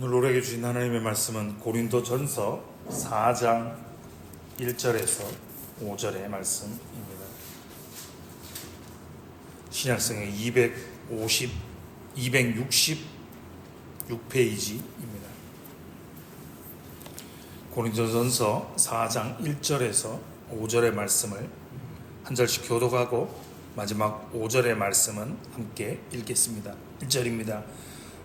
오늘 노래해 주신 하나님의 말씀은 고린도 전서 4장 1절에서 5절의 말씀입니다. 신약성의 250, 266페이지입니다. 고린도 전서 4장 1절에서 5절의 말씀을 한 절씩 교독하고 마지막 5절의 말씀은 함께 읽겠습니다. 1절입니다.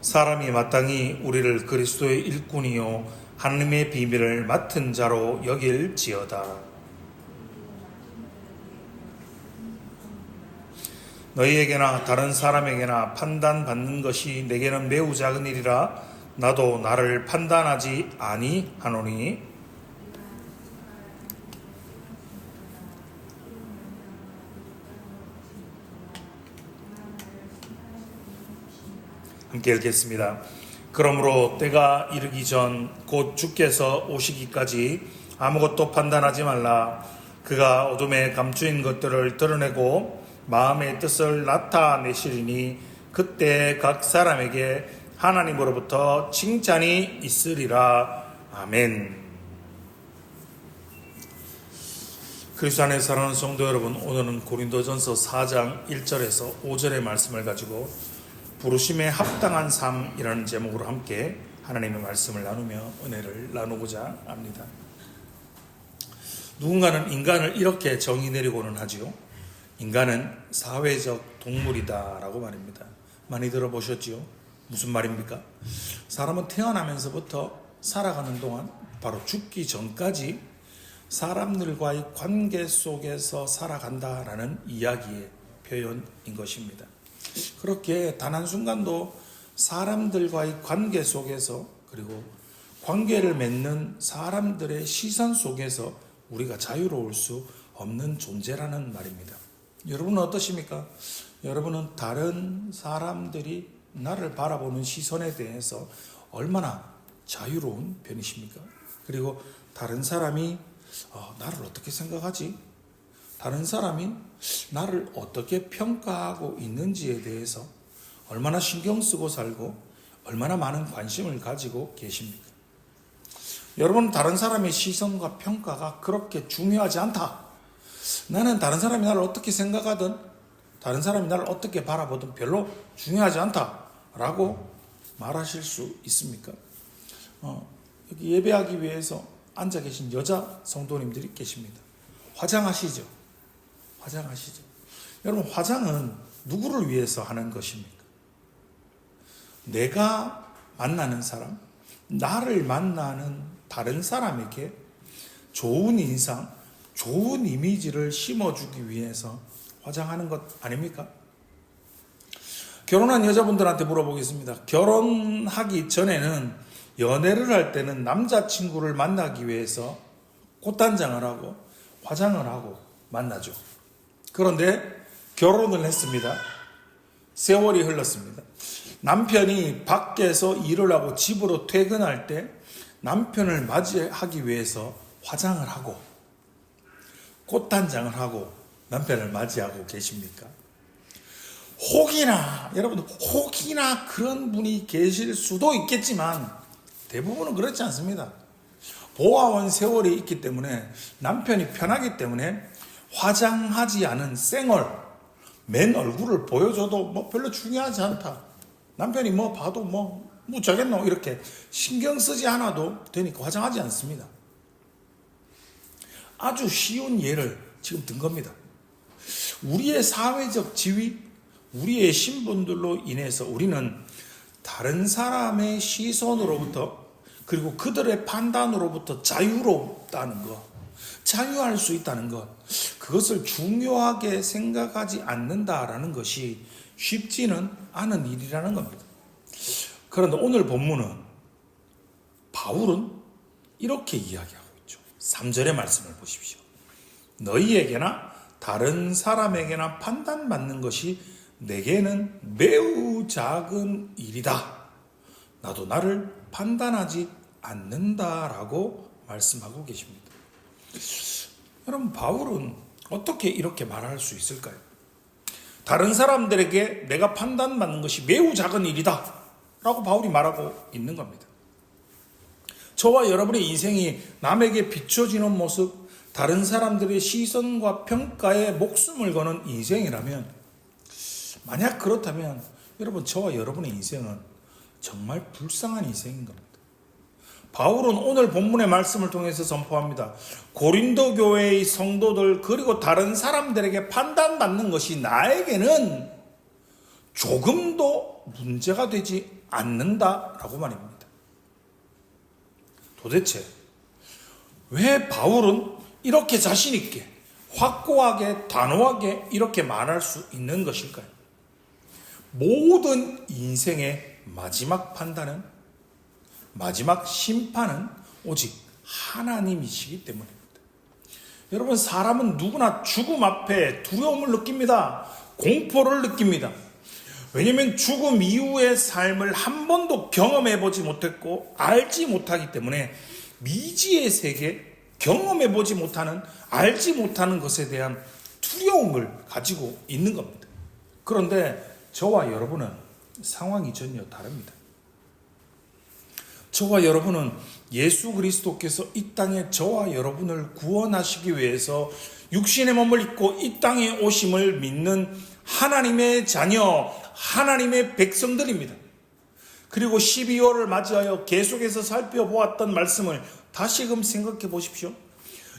사람이 마땅히 우리를 그리스도의 일꾼이요 하나님의 비밀을 맡은 자로 여길지어다. 너희에게나 다른 사람에게나 판단받는 것이 내게는 매우 작은 일이라 나도 나를 판단하지 아니하노니 함께 읽겠습니다. 그러므로 때가 이르기 전 곧 주께서 오시기까지 아무것도 판단하지 말라. 그가 어둠에 감추인 것들을 드러내고 마음의 뜻을 나타내시리니 그때 각 사람에게 하나님으로부터 칭찬이 있으리라. 아멘. 그리스도 안에 사랑하는 성도 여러분, 오늘은 고린도전서 4장 1절에서 5절의 말씀을 가지고 부르심에 합당한 삶이라는 제목으로 함께 하나님의 말씀을 나누며 은혜를 나누고자 합니다. 누군가는 인간을 이렇게 정의 내리고는 하지요. 인간은 사회적 동물이다라고 말입니다. 많이 들어보셨지요? 무슨 말입니까? 사람은 태어나면서부터 살아가는 동안 바로 죽기 전까지 사람들과의 관계 속에서 살아간다라는 이야기의 표현인 것입니다. 그렇게 단 한 순간도 사람들과의 관계 속에서 그리고 관계를 맺는 사람들의 시선 속에서 우리가 자유로울 수 없는 존재라는 말입니다. 여러분은 어떠십니까? 여러분은 다른 사람들이 나를 바라보는 시선에 대해서 얼마나 자유로운 편이십니까? 그리고 다른 사람이 어, 나를 어떻게 생각하지? 다른 사람이 나를 어떻게 평가하고 있는지에 대해서 얼마나 신경 쓰고 살고 얼마나 많은 관심을 가지고 계십니까? 여러분 다른 사람의 시선과 평가가 그렇게 중요하지 않다. 나는 다른 사람이 나를 어떻게 생각하든 다른 사람이 나를 어떻게 바라보든 별로 중요하지 않다라고 말하실 수 있습니까? 어, 여기 예배하기 위해서 앉아 계신 여자 성도님들이 계십니다. 화장하시죠? 화장하시죠? 여러분, 화장은 누구를 위해서 하는 것입니까? 내가 만나는 사람, 나를 만나는 다른 사람에게 좋은 인상, 좋은 이미지를 심어주기 위해서 화장하는 것 아닙니까? 결혼한 여자분들한테 물어보겠습니다. 결혼하기 전에는 연애를 할 때는 남자친구를 만나기 위해서 꽃단장을 하고 화장을 하고 만나죠. 그런데 결혼을 했습니다. 세월이 흘렀습니다. 남편이 밖에서 일을 하고 집으로 퇴근할 때 남편을 맞이하기 위해서 화장을 하고 꽃단장을 하고 남편을 맞이하고 계십니까? 혹이나 여러분 혹이나 그런 분이 계실 수도 있겠지만 대부분은 그렇지 않습니다. 보아원 세월이 있기 때문에 남편이 편하기 때문에 화장하지 않은 생얼 맨 얼굴을 보여줘도 뭐 별로 중요하지 않다. 남편이 뭐 봐도 뭐, 뭐 저겠노 이렇게 신경 쓰지 않아도 되니까 화장하지 않습니다. 아주 쉬운 예를 지금 든 겁니다. 우리의 사회적 지위, 우리의 신분들로 인해서 우리는 다른 사람의 시선으로부터 그리고 그들의 판단으로부터 자유롭다는 것, 자유할 수 있다는 것, 그것을 중요하게 생각하지 않는다라는 것이 쉽지는 않은 일이라는 겁니다. 그런데 오늘 본문은 바울은 이렇게 이야기하고 있죠. 3절의 말씀을 보십시오. 너희에게나 다른 사람에게나 판단받는 것이 내게는 매우 작은 일이다. 나도 나를 판단하지 않는다라고 말씀하고 계십니다. 여러분, 바울은 어떻게 이렇게 말할 수 있을까요? 다른 사람들에게 내가 판단받는 것이 매우 작은 일이다. 라고 바울이 말하고 있는 겁니다. 저와 여러분의 인생이 남에게 비춰지는 모습, 다른 사람들의 시선과 평가에 목숨을 거는 인생이라면, 만약 그렇다면, 여러분, 저와 여러분의 인생은 정말 불쌍한 인생인 겁니다. 바울은 오늘 본문의 말씀을 통해서 선포합니다. 고린도 교회의 성도들 그리고 다른 사람들에게 판단받는 것이 나에게는 조금도 문제가 되지 않는다라고 말입니다. 도대체 왜 바울은 이렇게 자신 있게 확고하게 단호하게 이렇게 말할 수 있는 것일까요? 모든 인생의 마지막 판단은 마지막 심판은 오직 하나님이시기 때문입니다. 여러분, 사람은 누구나 죽음 앞에 두려움을 느낍니다. 공포를 느낍니다. 왜냐하면 죽음 이후의 삶을 한 번도 경험해 보지 못했고 알지 못하기 때문에 미지의 세계, 경험해 보지 못하는, 알지 못하는 것에 대한 두려움을 가지고 있는 겁니다. 그런데 저와 여러분은 상황이 전혀 다릅니다. 저와 여러분은 예수 그리스도께서 이 땅에 저와 여러분을 구원하시기 위해서 육신의 몸을 입고 이 땅에 오심을 믿는 하나님의 자녀, 하나님의 백성들입니다. 그리고 12월을 맞이하여 계속해서 살펴보았던 말씀을 다시금 생각해 보십시오.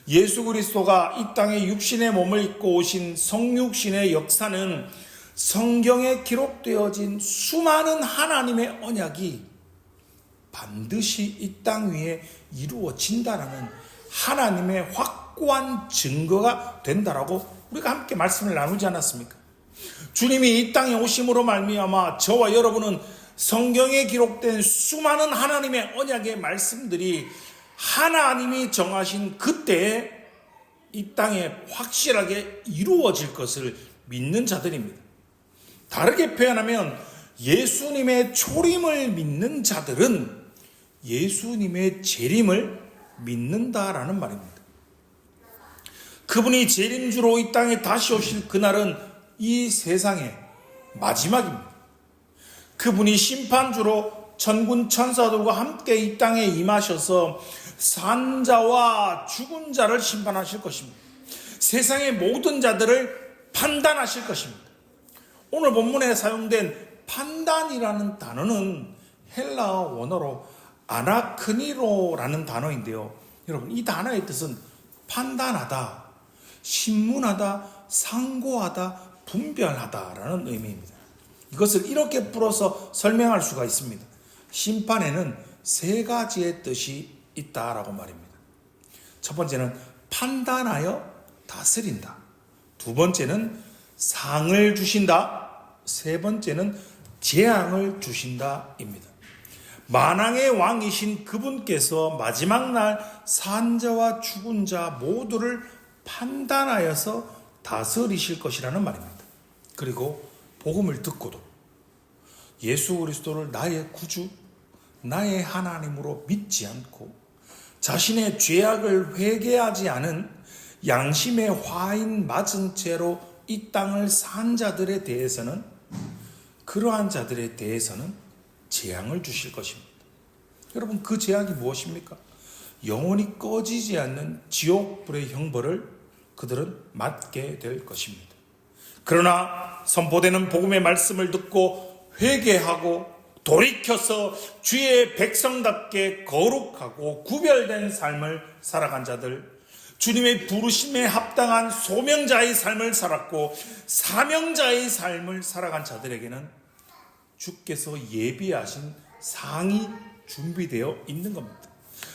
예수 그리스도가 이 땅에 육신의 몸을 입고 오신 성육신의 역사는 성경에 기록되어진 수많은 하나님의 언약이 반드시 이 땅 위에 이루어진다라는 하나님의 확고한 증거가 된다라고 우리가 함께 말씀을 나누지 않았습니까? 주님이 이 땅에 오심으로 말미암아 저와 여러분은 성경에 기록된 수많은 하나님의 언약의 말씀들이 하나님이 정하신 그때에 이 땅에 확실하게 이루어질 것을 믿는 자들입니다. 다르게 표현하면 예수님의 초림을 믿는 자들은 예수님의 재림을 믿는다라는 말입니다. 그분이 재림주로 이 땅에 다시 오실 그날은 이 세상의 마지막입니다. 그분이 심판주로 천군 천사들과 함께 이 땅에 임하셔서 산자와 죽은 자를 심판하실 것입니다. 세상의 모든 자들을 판단하실 것입니다. 오늘 본문에 사용된 판단이라는 단어는 헬라어 원어로 아나크니로라는 단어인데요. 여러분, 이 단어의 뜻은 판단하다, 신문하다, 상고하다, 분별하다라는 의미입니다. 이것을 이렇게 풀어서 설명할 수가 있습니다. 심판에는 세 가지의 뜻이 있다라고 말입니다. 첫 번째는 판단하여 다스린다. 두 번째는 상을 주신다. 세 번째는 재앙을 주신다입니다. 만왕의 왕이신 그분께서 마지막 날 산자와 죽은 자 모두를 판단하여서 다스리실 것이라는 말입니다. 그리고 복음을 듣고도 예수 그리스도를 나의 구주, 나의 하나님으로 믿지 않고 자신의 죄악을 회개하지 않은 양심의 화인 맞은 채로 이 땅을 산 자들에 대해서는 그러한 자들에 대해서는 재앙을 주실 것입니다. 여러분 그 재앙이 무엇입니까? 영원히 꺼지지 않는 지옥 불의 형벌을 그들은 맞게 될 것입니다. 그러나 선포되는 복음의 말씀을 듣고 회개하고 돌이켜서 주의 백성답게 거룩하고 구별된 삶을 살아간 자들, 주님의 부르심에 합당한 소명자의 삶을 살았고 사명자의 삶을 살아간 자들에게는 주께서 예비하신 상이 준비되어 있는 겁니다.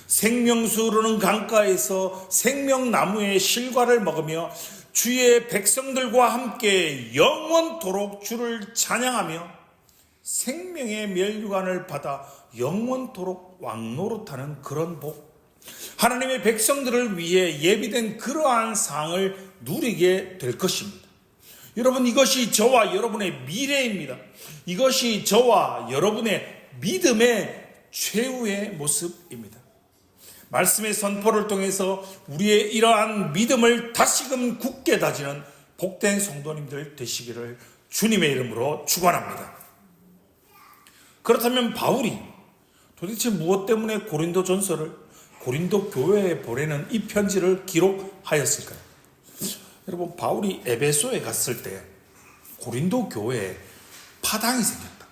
생명수 흐르는 강가에서 생명나무의 실과를 먹으며 주의 백성들과 함께 영원토록 주를 찬양하며 생명의 멸류관을 받아 영원토록 왕노릇하는 그런 복. 하나님의 백성들을 위해 예비된 그러한 상을 누리게 될 것입니다. 여러분 이것이 저와 여러분의 미래입니다. 이것이 저와 여러분의 믿음의 최후의 모습입니다. 말씀의 선포를 통해서 우리의 이러한 믿음을 다시금 굳게 다지는 복된 성도님들 되시기를 주님의 이름으로 축원합니다. 그렇다면 바울이 도대체 무엇 때문에 고린도 전서를 고린도 교회에 보내는 이 편지를 기록하였을까요? 여러분 바울이 에베소에 갔을 때 고린도 교회에 파당이 생겼다.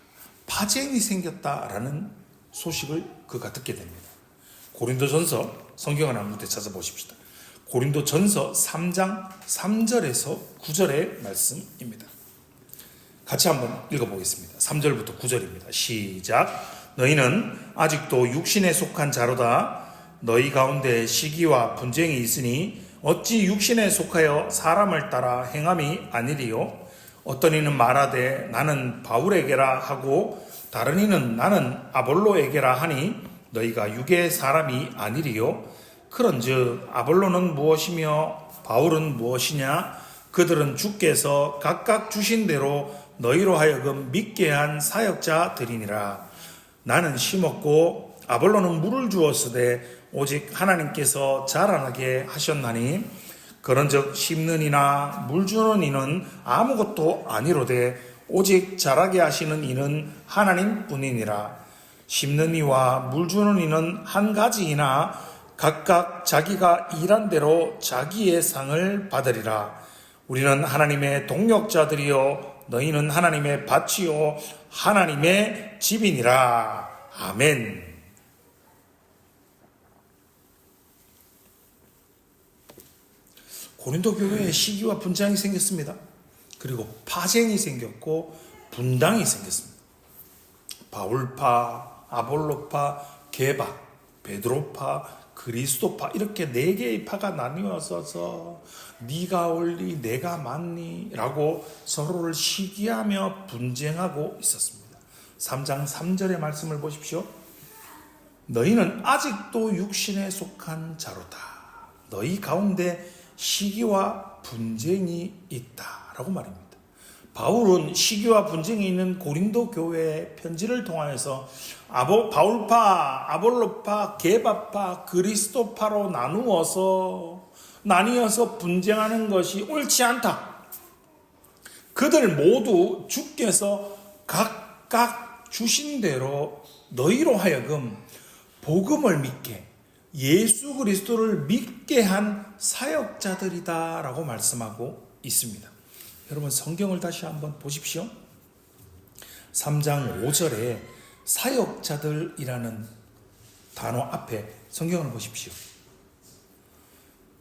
파쟁이 생겼다라는 소식을 그가 듣게 됩니다. 고린도 전서 성경을 한 군데 찾아보십시다. 고린도 전서 3장 3절에서 9절의 말씀입니다. 같이 한번 읽어보겠습니다. 3절부터 9절입니다. 시작. 너희는 아직도 육신에 속한 자로다. 너희 가운데 시기와 분쟁이 있으니 어찌 육신에 속하여 사람을 따라 행함이 아니리요. 어떤 이는 말하되 나는 바울에게라 하고 다른 이는 나는 아볼로에게라 하니 너희가 육의 사람이 아니리요. 그런즉 아볼로는 무엇이며 바울은 무엇이냐? 그들은 주께서 각각 주신 대로 너희로 하여금 믿게 한 사역자들이니라. 나는 심었고 아볼로는 물을 주었으되 오직 하나님께서 자라나게 하셨나니 그런즉 심는 이나 물 주는 이는 아무것도 아니로되 오직 자라게 하시는 이는 하나님뿐이니라. 심는 이와 물 주는 이는 한 가지이나 각각 자기가 일한 대로 자기의 상을 받으리라. 우리는 하나님의 동력자들이요 너희는 하나님의 밭이요 하나님의 집이니라. 아멘. 고린도 교회에 시기와 분쟁이 생겼습니다. 그리고 파쟁이 생겼고 분당이 생겼습니다. 바울파, 아볼로파, 게바, 베드로파, 그리스도파 이렇게 네 개의 파가 나뉘어서 네가 옳니 내가 맞니라고 서로를 시기하며 분쟁하고 있었습니다. 3장 3절의 말씀을 보십시오. 너희는 아직도 육신에 속한 자로다. 너희 가운데 시기와 분쟁이 있다라고 말입니다. 바울은 시기와 분쟁이 있는 고린도 교회의 편지를 통하여서 아보, 바울파, 아볼로파, 게바파, 그리스도파로 나누어서 나뉘어서 분쟁하는 것이 옳지 않다. 그들 모두 주께서 각각 주신 대로 너희로 하여금 복음을 믿게 예수 그리스도를 믿게 한 사역자들이다라고 말씀하고 있습니다. 여러분 성경을 다시 한번 보십시오. 3장 5절에 사역자들이라는 단어 앞에 성경을 보십시오.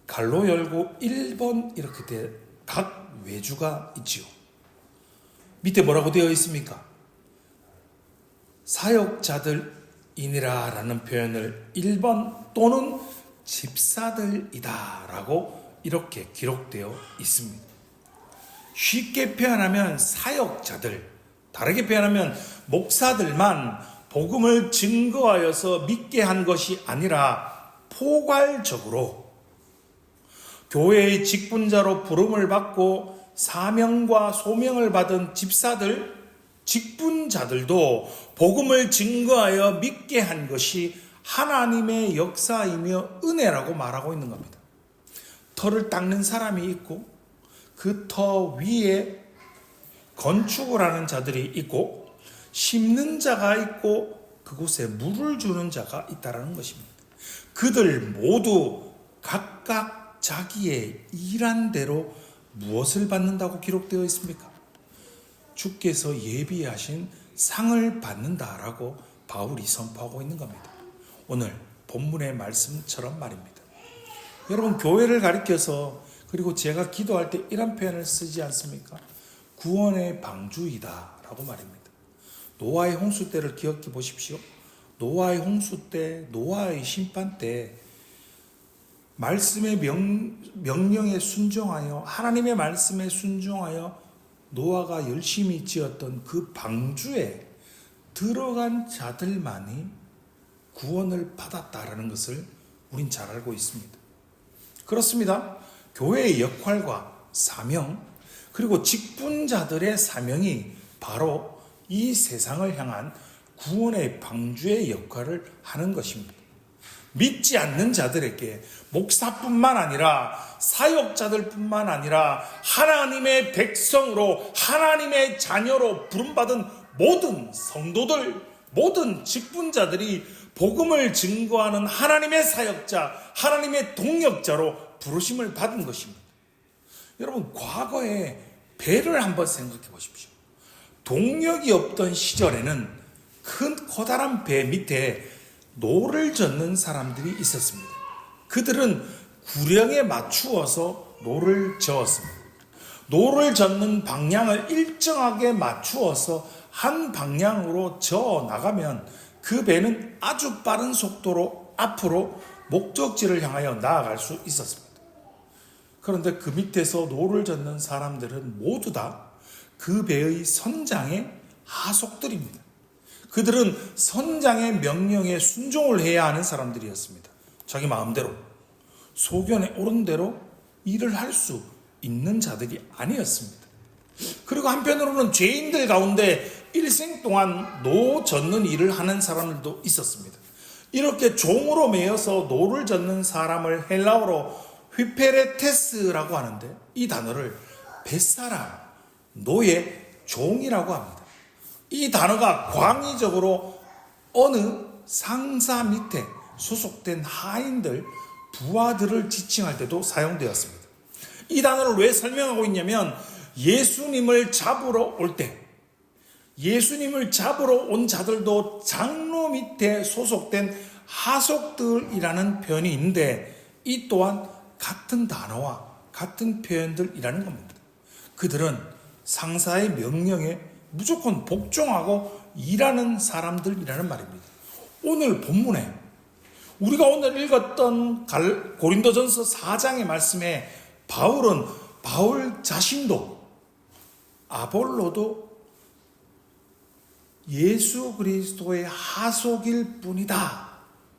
갈로 열고 1번 이렇게 돼 각 외주가 있지요. 밑에 뭐라고 되어 있습니까? 사역자들 이니라 라는 표현을 1번 또는 집사들이다 라고 이렇게 기록되어 있습니다. 쉽게 표현하면 사역자들, 다르게 표현하면 목사들만 복음을 증거하여서 믿게 한 것이 아니라 포괄적으로 교회의 직분자로 부름을 받고 사명과 소명을 받은 집사들, 직분자들도 복음을 증거하여 믿게 한 것이 하나님의 역사이며 은혜라고 말하고 있는 겁니다. 털을 닦는 사람이 있고 그 터 위에 건축을 하는 자들이 있고 심는 자가 있고 그곳에 물을 주는 자가 있다라는 것입니다. 그들 모두 각각 자기의 일한 대로 무엇을 받는다고 기록되어 있습니까? 주께서 예비하신 상을 받는다라고 바울이 선포하고 있는 겁니다. 오늘 본문의 말씀처럼 말입니다. 여러분 교회를 가리켜서 그리고 제가 기도할 때 이런 표현을 쓰지 않습니까? 구원의 방주이다라고 말입니다. 노아의 홍수 때를 기억해 보십시오. 노아의 홍수 때, 노아의 심판 때 말씀의 명, 명령에 순종하여 하나님의 말씀에 순종하여 노아가 열심히 지었던 그 방주에 들어간 자들만이 구원을 받았다라는 것을 우린 잘 알고 있습니다. 그렇습니다. 교회의 역할과 사명, 그리고 직분자들의 사명이 바로 이 세상을 향한 구원의 방주의 역할을 하는 것입니다. 믿지 않는 자들에게 목사뿐만 아니라 사역자들뿐만 아니라 하나님의 백성으로 하나님의 자녀로 부름받은 모든 성도들 모든 직분자들이 복음을 증거하는 하나님의 사역자, 하나님의 동역자로 부르심을 받은 것입니다. 여러분, 과거에 배를 한번 생각해 보십시오. 동력이 없던 시절에는 큰 커다란 배 밑에 노를 젓는 사람들이 있었습니다. 그들은 구령에 맞추어서 노를 저었습니다. 노를 젓는 방향을 일정하게 맞추어서 한 방향으로 저어 나가면 그 배는 아주 빠른 속도로 앞으로 목적지를 향하여 나아갈 수 있었습니다. 그런데 그 밑에서 노를 젓는 사람들은 모두 다 그 배의 선장의 하속들입니다. 그들은 선장의 명령에 순종을 해야 하는 사람들이었습니다. 자기 마음대로 소견에 옳은 대로 일을 할 수 있는 자들이 아니었습니다. 그리고 한편으로는 죄인들 가운데 일생 동안 노 젓는 일을 하는 사람들도 있었습니다. 이렇게 종으로 매여서 노를 젓는 사람을 헬라어로 휘페레테스라고 하는데 이 단어를 뱃사람, 노예, 종이라고 합니다. 이 단어가 광의적으로 어느 상사 밑에 소속된 하인들, 부하들을 지칭할 때도 사용되었습니다. 이 단어를 왜 설명하고 있냐면 예수님을 잡으러 올 때, 예수님을 잡으러 온 자들도 장로 밑에 소속된 하속들이라는 표현이 있는데 이 또한 같은 단어와 같은 표현들이라는 겁니다. 그들은 상사의 명령에 무조건 복종하고 일하는 사람들이라는 말입니다. 오늘 본문에 우리가 오늘 읽었던 갈- 고린도전서 4장의 말씀에 바울은 바울 자신도 아볼로도 예수 그리스도의 하속일 뿐이다.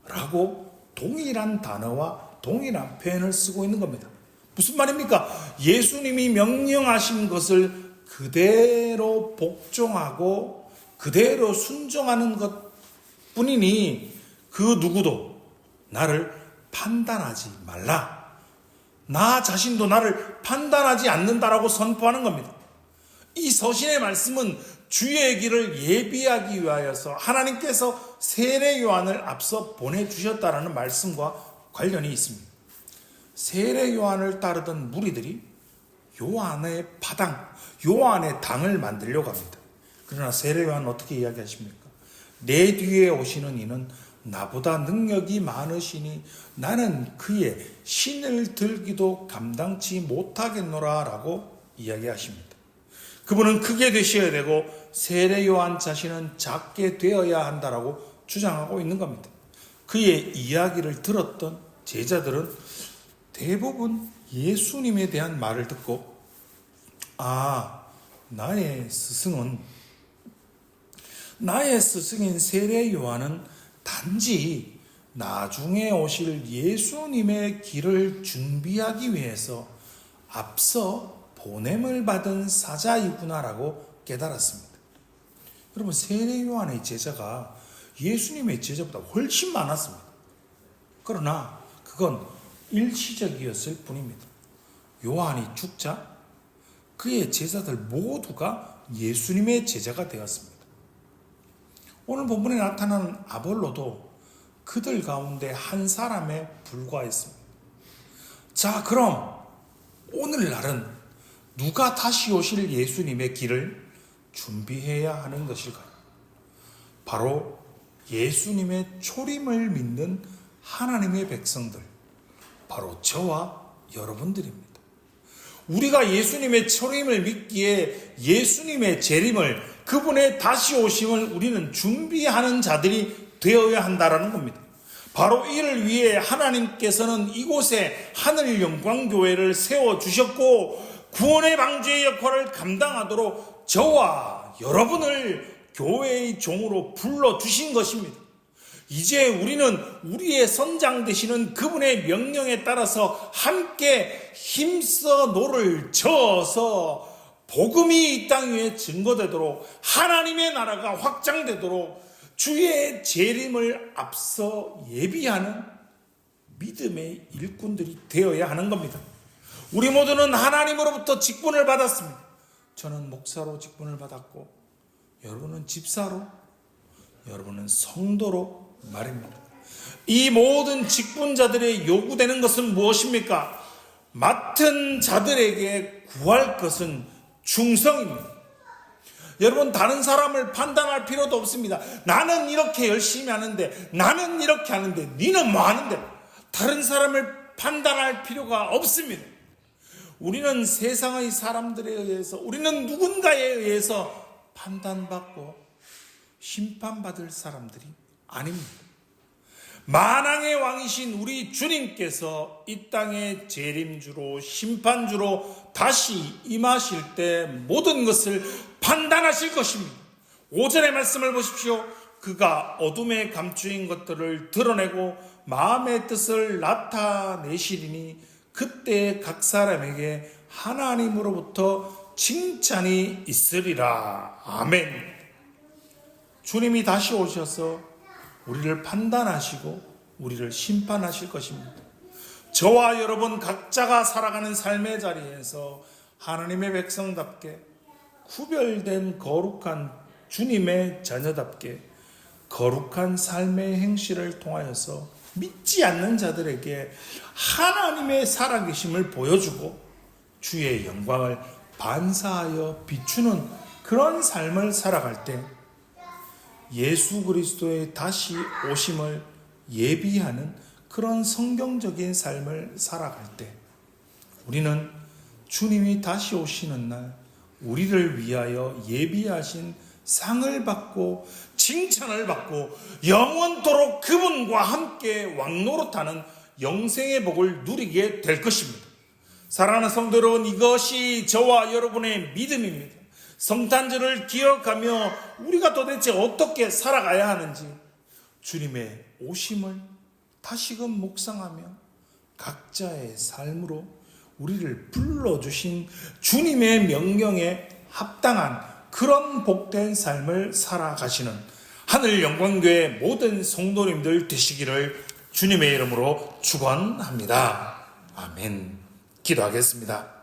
라고 동일한 단어와 동일한 표현을 쓰고 있는 겁니다. 무슨 말입니까? 예수님이 명령하신 것을 그대로 복종하고 그대로 순종하는 것 뿐이니 그 누구도 나를 판단하지 말라. 나 자신도 나를 판단하지 않는다라고 선포하는 겁니다. 이 서신의 말씀은 주의 길을 예비하기 위하여서 하나님께서 세례 요한을 앞서 보내주셨다라는 말씀과 관련이 있습니다. 세례 요한을 따르던 무리들이 요한의 파당, 요한의 당을 만들려고 합니다. 그러나 세례 요한은 어떻게 이야기하십니까? 내 뒤에 오시는 이는 나보다 능력이 많으시니 나는 그의 신을 들기도 감당치 못하겠노라 라고 이야기하십니다. 그분은 크게 되셔야 되고 세례 요한 자신은 작게 되어야 한다라고 주장하고 있는 겁니다. 그의 이야기를 들었던 제자들은 대부분 예수님에 대한 말을 듣고 아 나의 스승은 나의 스승인 세례 요한은 단지 나중에 오실 예수님의 길을 준비하기 위해서 앞서 보냄을 받은 사자이구나라고 깨달았습니다. 여러분 세례 요한의 제자가 예수님의 제자보다 훨씬 많았습니다. 그러나 그건 일시적이었을 뿐입니다. 요한이 죽자 그의 제자들 모두가 예수님의 제자가 되었습니다. 오늘 본문에 나타나는 아볼로도 그들 가운데 한 사람에 불과했습니다. 자, 그럼 오늘날은 누가 다시 오실 예수님의 길을 준비해야 하는 것일까요? 바로 예수님의 초림을 믿는 하나님의 백성들, 바로 저와 여러분들입니다. 우리가 예수님의 초림을 믿기에 예수님의 재림을 그분의 다시 오심을 우리는 준비하는 자들이 되어야 한다라는 겁니다. 바로 이를 위해 하나님께서는 이곳에 하늘 영광 교회를 세워 주셨고 구원의 방주의 역할을 감당하도록 저와 여러분을 교회의 종으로 불러 주신 것입니다. 이제 우리는 우리의 선장 되시는 그분의 명령에 따라서 함께 힘써 노를 저어서 복음이 이 땅 위에 증거되도록 하나님의 나라가 확장되도록 주의 재림을 앞서 예비하는 믿음의 일꾼들이 되어야 하는 겁니다. 우리 모두는 하나님으로부터 직분을 받았습니다. 저는 목사로 직분을 받았고 여러분은 집사로 여러분은 성도로 말입니다. 이 모든 직분자들의 요구되는 것은 무엇입니까? 맡은 자들에게 구할 것은 충성입니다. 여러분 다른 사람을 판단할 필요도 없습니다. 나는 이렇게 열심히 하는데 나는 이렇게 하는데 니는 뭐 하는데 다른 사람을 판단할 필요가 없습니다. 우리는 세상의 사람들에 의해서 우리는 누군가에 의해서 판단받고 심판받을 사람들이 아닙니다. 만왕의 왕이신 우리 주님께서 이 땅의 재림주로 심판주로 다시 임하실 때 모든 것을 판단하실 것입니다. 오전의 말씀을 보십시오. 그가 어둠에 감추인 것들을 드러내고 마음의 뜻을 나타내시리니 그때 각 사람에게 하나님으로부터 칭찬이 있으리라. 아멘. 주님이 다시 오셔서 우리를 판단하시고 우리를 심판하실 것입니다. 저와 여러분 각자가 살아가는 삶의 자리에서 하나님의 백성답게 구별된 거룩한 주님의 자녀답게 거룩한 삶의 행실을 통하여서 믿지 않는 자들에게 하나님의 살아계심을 보여주고 주의 영광을 반사하여 비추는 그런 삶을 살아갈 때 예수 그리스도의 다시 오심을 예비하는 그런 성경적인 삶을 살아갈 때 우리는 주님이 다시 오시는 날 우리를 위하여 예비하신 상을 받고 칭찬을 받고 영원토록 그분과 함께 왕노릇하는 영생의 복을 누리게 될 것입니다. 사랑하는 성도 여러분, 이것이 저와 여러분의 믿음입니다. 성탄절을 기억하며 우리가 도대체 어떻게 살아가야 하는지 주님의 오심을 다시금 묵상하며 각자의 삶으로 우리를 불러주신 주님의 명령에 합당한 그런 복된 삶을 살아가시는 하늘 영광교회 모든 성도님들 되시기를 주님의 이름으로 축원합니다. 아멘. 기도하겠습니다.